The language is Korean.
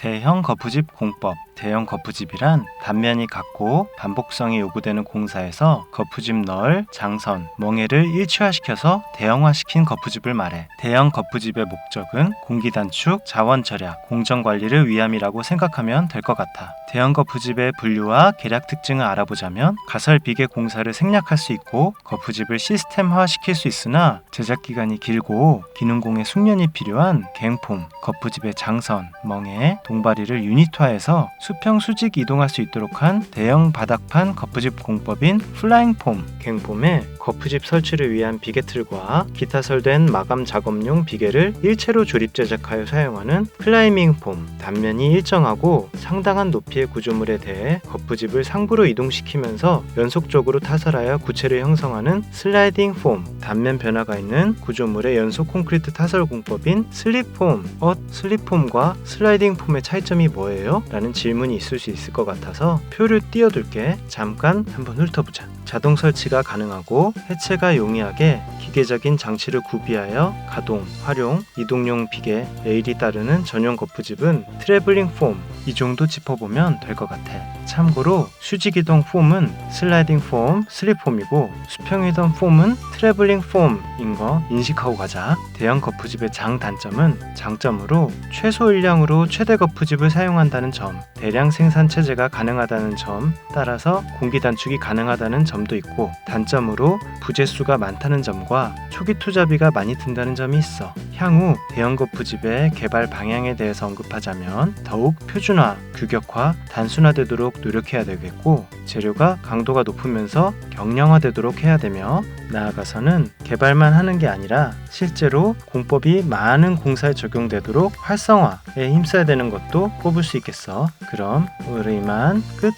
대형 거푸집 공법 대형 거푸집이란 단면이 같고 반복성이 요구되는 공사에서 거푸집 널, 장선, 멍해를 일치화시켜서 대형화시킨 거푸집을 말해 대형 거푸집의 목적은 공기 단축, 자원 절약, 공정 관리를 위함이라고 생각하면 될 것 같아. 대형 거푸집의 분류와 계략 특징을 알아보자면 가설 비계 공사를 생략할 수 있고 거푸집을 시스템화시킬 수 있으나 제작 기간이 길고 기능공의 숙련이 필요한 갱폼, 거푸집의 장선, 멍해, 동바리를 유니트화해서 수평 수직 이동할 수 있도록 한 대형 바닥판 거푸집 공법인 플라잉 폼, 갱폼에 거푸집 설치를 위한 비계 틀과 기타 설된 마감 작업용 비계를 일체로 조립 제작하여 사용하는 클라이밍 폼, 단면이 일정하고 상당한 높이의 구조물에 대해 거푸집을 상부로 이동시키면서 연속적으로 타설하여 구체를 형성하는 슬라이딩 폼, 단면 변화가 있는 구조물의 연속 콘크리트 타설 공법인 슬립 폼. 어, 슬립 폼과 슬라이딩 폼의 차이점이 뭐예요? 라는 질문이 있을 수 있을 것 같아서 표를 띄워둘게 잠깐 한번 훑어보자. 자동 설치가 가능하고 해체가 용이하게 기계적인 장치를 구비하여 가동, 활용, 이동용 비계, 레일이 따르는 전용 거푸집은 트래블링 폼 이 정도 짚어보면 될 것 같아. 참고로 수직이동 폼은 슬라이딩 폼, 슬립 폼이고 수평이동 폼은 트래블링 폼인 거 인식하고 가자. 대형 거푸집의 장단점은 장점으로 최소 일량으로 최대 거푸집을 사용한다는 점, 대량 생산 체제가 가능하다는 점, 따라서 공기 단축이 가능하다는 점도 있고 단점으로 부재수가 많다는 점과 초기 투자비가 많이 든다는 점이 있어. 향후 대형 거푸집의 개발 방향에 대해서 언급하자면 더욱 표준화, 규격화, 단순화되도록 노력해야 되겠고 재료가 강도가 높으면서 경량화되도록 해야 되며 나아가서는 개발만 하는 게 아니라 실제로 공법이 많은 공사에 적용되도록 활성화에 힘써야 되는 것도 꼽을 수 있겠어. 그럼 오늘 이만 끝.